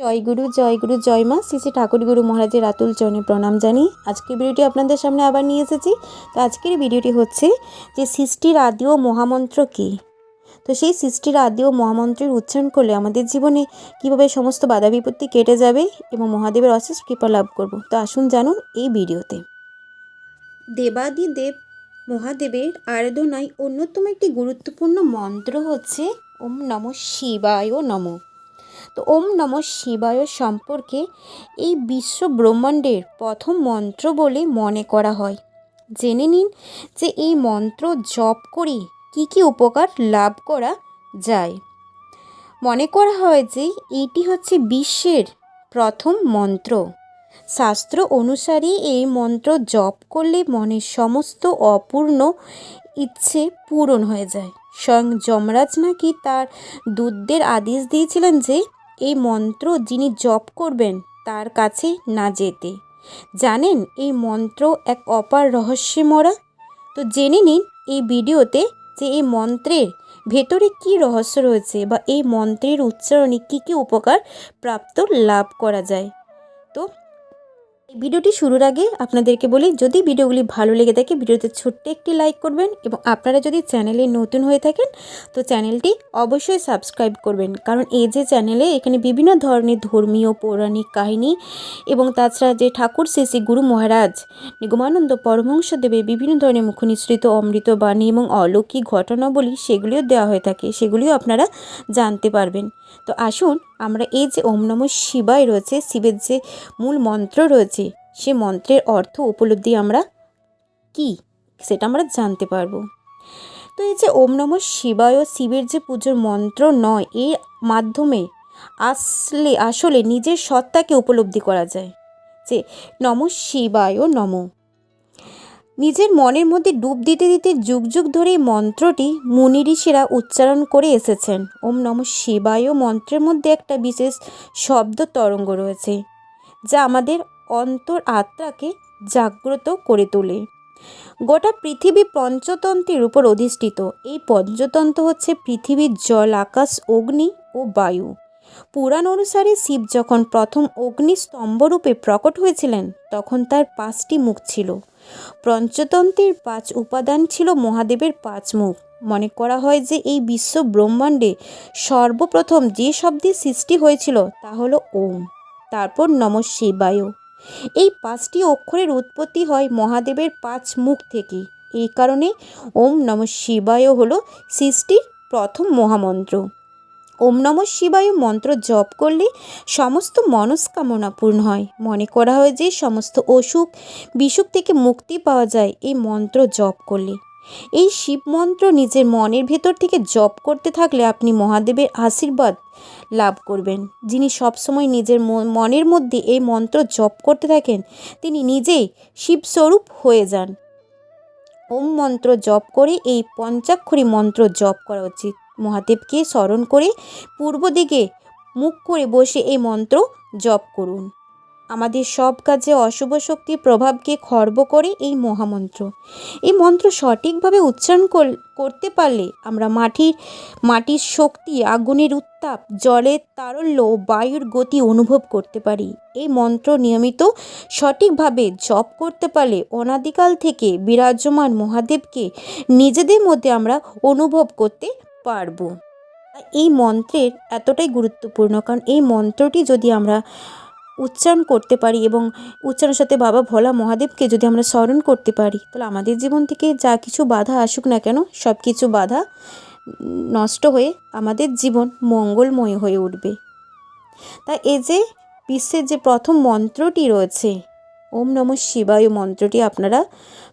জয় গুরু জয় গুরু, জয় মা। শ্রী শ্রী ঠাকুর গুরু মহারাজের আতুল চরণে প্রণাম জানি আজকের ভিডিওটি আপনাদের সামনে আবার নিয়ে এসেছি। তো আজকের ভিডিওটি হচ্ছে যে সৃষ্টির আদি ও মহামন্ত্র কী? তো সেই সৃষ্টির আদি ও মহামন্ত্রের উচ্চারণ করলে আমাদের জীবনে কীভাবে সমস্ত বাধা বিপত্তি কেটে যাবে এবং মহাদেবের অশেষ কৃপা লাভ করব? তো আসুন জানুন এই ভিডিওতে। দেবাদি দেব মহাদেবের আরাধনায় অন্যতম একটি গুরুত্বপূর্ণ মন্ত্র হচ্ছে, ওম নম শিবায় নমঃ। তো ওম নম শিবায় সম্পর্কে এই বিশ্ব ব্রহ্মাণ্ডের প্রথম মন্ত্র বলে মনে করা হয়। জেনে নিন যে এই মন্ত্র জপ করে কি কি উপকার লাভ করা যায়। মনে করা হয় যে এটি হচ্ছে বিশ্বের প্রথম মন্ত্র। শাস্ত্র অনুসারে এই মন্ত্র জপ করলে মনের সমস্ত অপূর্ণ ইচ্ছে পূরণ হয়ে যায়। স্বয়ং যমরাজ নাকি তার দূতদের আদেশ দিয়েছিলেন যে, এই মন্ত্র যিনি জপ করবেন তার কাছে না যেতে। জানেন, এই মন্ত্র এক অপার রহস্যে মরা। তো জেনে নিন এই ভিডিওতে যে এই মন্ত্রের ভেতরে কী রহস্য রয়েছে বা এই মন্ত্রের উচ্চারণে কী কী উপকার প্রাপ্ত লাভ করা যায়। তো ভিডিওটি শুরুর আগে আপনাদেরকে বলি, যদি ভিডিওগুলি ভালো লেগে থাকে, ভিডিওতে ছোট্ট একটি লাইক করবেন এবং আপনারা যদি চ্যানেলে নতুন হয়ে থাকেন, তো চ্যানেলটি অবশ্যই সাবস্ক্রাইব করবেন। কারণ এই যে চ্যানেলে এখানে বিভিন্ন ধরনের ধর্মীয়, পৌরাণিক কাহিনী এবং তাছাড়া যে ঠাকুর শ্রী গুরু মহারাজ নিগমানন্দ পরমহংসদেবের বিভিন্ন ধরনের মুখনিসৃত, অমৃত বাণী এবং অলৌকিক ঘটনাবলী সেগুলিও দেওয়া হয়ে থাকে। সেগুলিও আপনারা জানতে পারবেন। তো আসুন, আমরা এই যে ওম নম শিবায় রয়েছে, শিবের যে মূল মন্ত্র রয়েছে সে মন্ত্রের অর্থ উপলব্ধি আমরা কি? সেটা আমরা জানতে পারব। তো এই যে ওম নম শিবায় ও শিবের যে পুজোর মন্ত্র নয়, এর মাধ্যমে আসলে আসলে নিজের সত্তাকে উপলব্ধি করা যায়। যে নম শিবায় নম। নিজের মনের মধ্যে ডুব দিতে দিতে যুগ যুগ ধরে এই মন্ত্রটি মুনি ঋষিরা উচ্চারণ করে এসেছেন। ওম নম শিবায় মন্ত্রের মধ্যে একটা বিশেষ শব্দ তরঙ্গ রয়েছে, যা আমাদের অন্তর আত্মাকে জাগ্রত করে তোলে। গোটা পৃথিবী পঞ্চতন্ত্রের উপর অধিষ্ঠিত। এই পঞ্চতন্ত্র হচ্ছে পৃথিবীর জল, আকাশ, অগ্নি ও বায়ু। পুরাণ অনুসারে শিব যখন প্রথম অগ্নি অগ্নিস্তম্ভরূপে প্রকট হয়েছিলেন, তখন তার পাঁচটি মুখ ছিল। পঞ্চতন্ত্রের পাঁচ উপাদান ছিল মহাদেবের পাঁচ মুখ। মনে করা হয় যে এই বিশ্ব ব্রহ্মাণ্ডে সর্বপ্রথম যে শব্দের সৃষ্টি হয়েছিল তা হলো ওম। তারপর নম শিবায়। এই পাঁচটি অক্ষরের উৎপত্তি হয় মহাদেবের পাঁচ মুখ থেকে এই কারণে ওম নম শিবায় হলো সৃষ্টির প্রথম মহামন্ত্র। ওম নম শিবায় মন্ত্র জপ করলে সমস্ত মনস্কামনা পূর্ণ হয়। মনে করা হয় যে সমস্ত অসুখ, বিসুখ থেকে মুক্তি পাওয়া যায় এই মন্ত্র জপ করলে। এই শিব মন্ত্র নিজের মনের ভেতর থেকে জপ করতে থাকলে আপনি মহাদেবের আশীর্বাদ লাভ করবেন। যিনি সবসময় নিজের মনের মধ্যে এই মন্ত্র জপ করতে থাকেন, তিনি নিজেই শিবস্বরূপ হয়ে যান। ওম মন্ত্র জপ করে এই পঞ্চাক্ষরী মন্ত্র জপ করা উচিত। মহাদেবকে স্মরণ করে পূর্ব দিকে মুখ করে বসে এই মন্ত্র জপ করুন। আমাদের সব কাজে অশুভ শক্তির প্রভাবকে খর্ব করে এই মহামন্ত্র। এই মন্ত্র সঠিকভাবে উচ্চারণ করতে পারলে আমরা মাটির মাটির শক্তি, আগুনের উত্তাপ, জলের তারল্য ও বায়ুর গতি অনুভব করতে পারি। এই মন্ত্র নিয়মিত সঠিকভাবে জপ করতে পারলে অনাদিকাল থেকে বিরাজমান মহাদেবকে নিজেদের মধ্যে আমরা অনুভব করতে পারব। এই মন্ত্রের এতটাই গুরুত্বপূর্ণ, কারণ এই মন্ত্রটি যদি আমরা উচ্চারণ করতে পারি এবং উচ্চারণের সাথে বাবা ভোলা মহাদেবকে যদি আমরা স্মরণ করতে পারি, তাহলে আমাদের জীবন থেকে যা কিছু বাধা আসুক না কেন, সব কিছু বাধা নষ্ট হয়ে আমাদের জীবন মঙ্গলময় হয়ে উঠবে। তা এই যে বিশ্বের যে প্রথম মন্ত্রটি রয়েছে, ওম নম শিবায় মন্ত্রটি আপনারা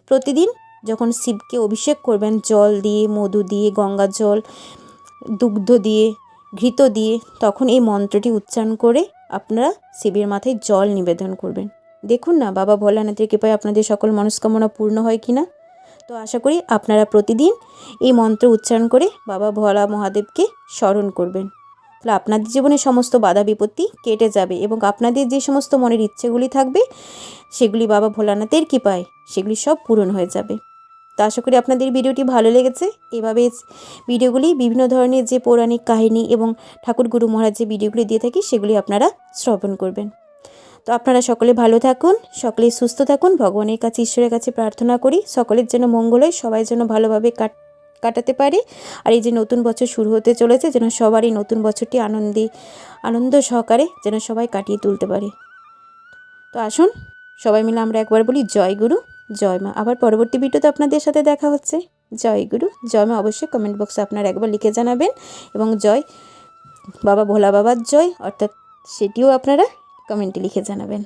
প্রতিদিন যখন শিবকে অভিষেক করবেন, জল দিয়ে, মধু দিয়ে, গঙ্গা জল, দুগ্ধ দিয়ে, ঘৃত দিয়ে, তখন এই মন্ত্রটি উচ্চারণ করে আপনারা শিবের মাথায় জল নিবেদন করবেন। দেখুন না, বাবা ভোলানাথের কৃপায় আপনাদের সকল মনস্কামনা পূর্ণ হয় কি না তো আশা করি আপনারা প্রতিদিন এই মন্ত্র উচ্চারণ করে বাবা ভোলা মহাদেবকে স্মরণ করবেন। তাহলে আপনাদের জীবনে সমস্ত বাধা বিপত্তি কেটে যাবে এবং আপনাদের যে সমস্ত মনের ইচ্ছেগুলি থাকবে, সেগুলি বাবা ভোলানাথের কৃপায় সেগুলি সব পূরণ হয়ে যাবে। তো আশা করি আপনাদের ভিডিওটি ভালো লেগেছে। এভাবে ভিডিওগুলি বিভিন্ন ধরনের যে পৌরাণিক কাহিনী এবং ঠাকুর গুরু মহারাজ যে ভিডিওগুলি দিয়ে থাকি, সেগুলি আপনারা শ্রবণ করবেন। তো আপনারা সকলে ভালো থাকুন সকলেই সুস্থ থাকুন, ভগবানের কাছে, ঈশ্বরের কাছে প্রার্থনা করি, সকলের যেন মঙ্গল হয়, সবাই যেন ভালোভাবে কাট কাটাতে পারে। আর এই যে নতুন বছর শুরু হতে চলেছে, যেন সবারই নতুন বছরটি আনন্দে, আনন্দ সহকারে যেন সবাই কাটিয়ে তুলতে পারে। তো আসুন, সবাই মিলে আমরা একবার বলি, জয় গুরু। জয় মা। আবার পরবর্তী ভিডিওতে আপনাদের সাথে দেখা হচ্ছে। জয় গুরু। জয় মা অবশ্যই কমেন্ট বক্সে আপনারা একবার লিখে জানাবেন। এবং জয় বাবা ভোলা বাবার জয়, অর্থাৎ সেটিও আপনারা কমেন্টে লিখে জানাবেন।